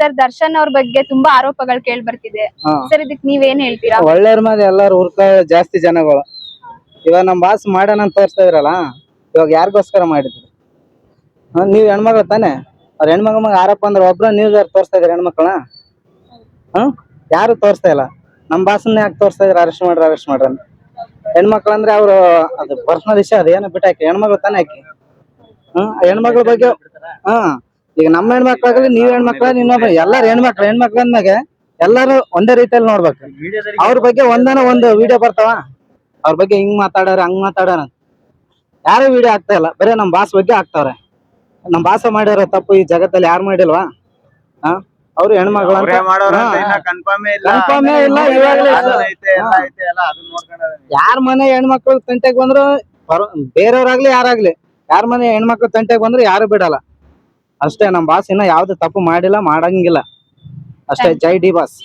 Sir Darshan ಅವ್ರ ಬಗ್ಗೆ ತುಂಬಾ ಆರೋಪಗಳು ಕೇಳಿ ಬರ್ತಿದೆ. ಹಾ. ಸರ್ ಇದಕ್ ನೀವೇನ್ ಹೇಳ್ತೀರಾ? ಒಳ್ಳೆಯವ್ರ ಮೇಲೆ ಎಲ್ಲಾರು ಹುರ್ಕ ಜಾಸ್ತಿ ಜನಗಳು. ಇವಾಗ ನಮ್ ಬಾಸ್ ಮಾಡೋಣ ಅಂತ ತೋರಿಸ್ತಾ ಇದ್ರಲ್ಲ ಇವಾಗ ಯಾರಿಗೋಸ್ಕರ ಮಾಡಿದ್ರು? ಹಾ, ನೀವ್ ಹೆಣ್ಮಗಳು ತಾನೆ? ಅವ್ರ ಹೆಣ್ಮಗ ಮಗ ಆರೋಪ ಅಂದ್ರೆ ಒಬ್ರ ನೀವ್ ತೋರಿಸ್ತಾ ಇದ್ರಿ ಹೆಣ್ಮಕ್ಳ ಹ್ಮ್ ಯಾರು ತೋರಿಸ್ತಾ ಇಲ್ಲ? ನಮ್ ಬಾಸನ್ನ ಯಾಕೆ ತೋರಿಸ್ತಾ ಇದ್ರ? ಅರೆಸ್ಟ್ ಮಾಡ್ರಿ ಅರೆಸ್ಟ್ ಮಾಡ್ರಿ ಅಂತ. ಹೆಣ್ಮಕ್ಳು ಅಂದ್ರೆ ಅವ್ರು ಅದು ಪರ್ಸನಲ್ ವಿಷಯ ಅದು ಏನೋ ಬಿಟ್ಟಾಕಿ. ಹೆಣ್ಮಗಳು ತಾನೆ ಆಕಿ? ಹ್ಮ್ ಆ ಬಗ್ಗೆ ಹಾ. ಈಗ ನಮ್ಮ ಹೆಣ್ಮಕ್ಳಾಗಲಿ ನೀವ್ ಹೆಣ್ಮಕ್ಳ ಇನ್ನೊಬ್ಬ ಎಲ್ಲಾರು ಹೆಣ್ಮಕ್ಳು ಹೆಣ್ಮಕ್ಳು ಅಂದ್ಮ್ಯಾಗ ಎಲ್ಲಾರು ಒಂದೇ ರೀತಿಯಲ್ಲಿ ನೋಡ್ಬೇಕು. ಅವ್ರ ಬಗ್ಗೆ ಒಂದನ ಒಂದು ವಿಡಿಯೋ ಬರ್ತಾವ. ಅವ್ರ ಬಗ್ಗೆ ಹಿಂಗ್ ಮಾತಾಡಾರ ಹಂಗ್ ಮಾತಾಡ್ಯಾರ. ಯಾರು ವಿಡಿಯೋ ಆಗ್ತಾ ಇಲ್ಲ. ಬರೀ ನಮ್ ಬಾಸ್ ಬಗ್ಗೆ ಆಗ್ತಾವ್ರೆ ನಮ್ ಬಾಸ ಮಾಡ್ಯಾರ ತಪ್ಪು ಈ ಜಗತ್ತಲ್ಲಿ ಯಾರು ಮಾಡಿಲ್ವಾ? ಹಾ? ಅವ್ರು ಹೆಣ್ಮಕ್ಳು ಕನ್ಫರ್ಮೇ ಇಲ್ಲ. ಇವಾಗ್ಲೇ. ಯಾರ ಮನೆ ಹೆಣ್ಮಕ್ಳು ತಂಟೆಗ್ ಬಂದ್ರು ಬರೋ- ಬೇರೆಯವ್ರಾಗ್ಲಿ ಯಾರಾಗ್ಲಿ ಯಾರ ಮನೆ ಹೆಣ್ಮಕ್ಳು ತಂಟೆಗ್ ಬಂದ್ರು ಯಾರು ಬಿಡಲ್ಲ. ಅಷ್ಟೇ ನಮ್ ಬಾಸ್ ಇನ್ನ ಯಾವ್ದು ತಪ್ಪು ಮಾಡಿಲ್ಲ ಮಾಡಂಗಿಲ್ಲ. ಅಷ್ಟೇ ಜೈ ಡಿ ಬಾಸ್.